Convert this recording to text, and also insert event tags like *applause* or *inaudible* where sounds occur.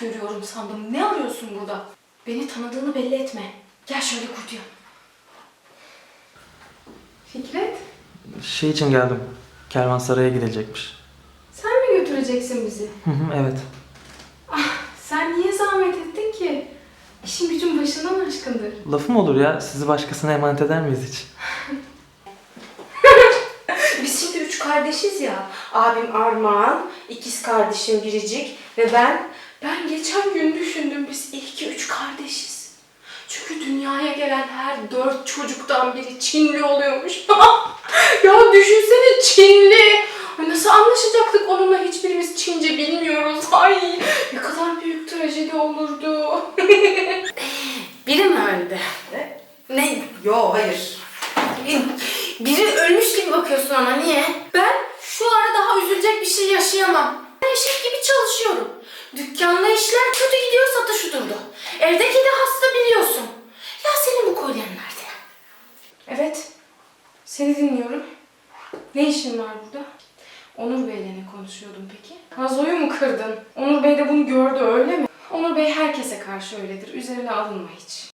görüyorum sandım. Ne arıyorsun burada? Beni tanıdığını belli etme. Gel şöyle kuytuya. Fikret, Şey için geldim. Kervansaray'a gidilecekmiş. sen mi götüreceksin bizi? Hı hı evet. Sen niye zahmet ettin ki? İşin gücün başından aşkındır. Lafım olur ya. Sizi başkasına emanet eder miyiz hiç? *laughs* Biz şimdi üç kardeşiz ya. Abim Armağan, ikiz kardeşim Biricik ve ben. Ben geçen gün düşündüm biz iyi ki üç kardeşiz. Çünkü dünyaya gelen her dört çocuktan biri Çinli oluyormuş. *laughs* ya düşünsene Çinli. Nasıl anlaşacaktık onunla hiçbirimiz Çince bilmiyoruz. Ay ne kadar büyük trajedi olurdu. *laughs* Biri mi öldü? Ne? Yo hayır. Biri ölmüş gibi bakıyorsun ama niye? Ben şu ara daha üzülecek bir şey yaşayamam. Ben eşek gibi çalışıyorum. Dükkanda işler kötü gidiyor satış durdu. Evdeki de hasta biliyorsun. Ya senin bu kolyen nerede? Evet. Seni dinliyorum. Ne işin var burada? Onur Bey'le ne konuşuyordun peki? Vazoyu mu kırdın? Onur Bey de bunu gördü öyle mi? Onur Bey herkese karşı öyledir. Üzerine alınma hiç.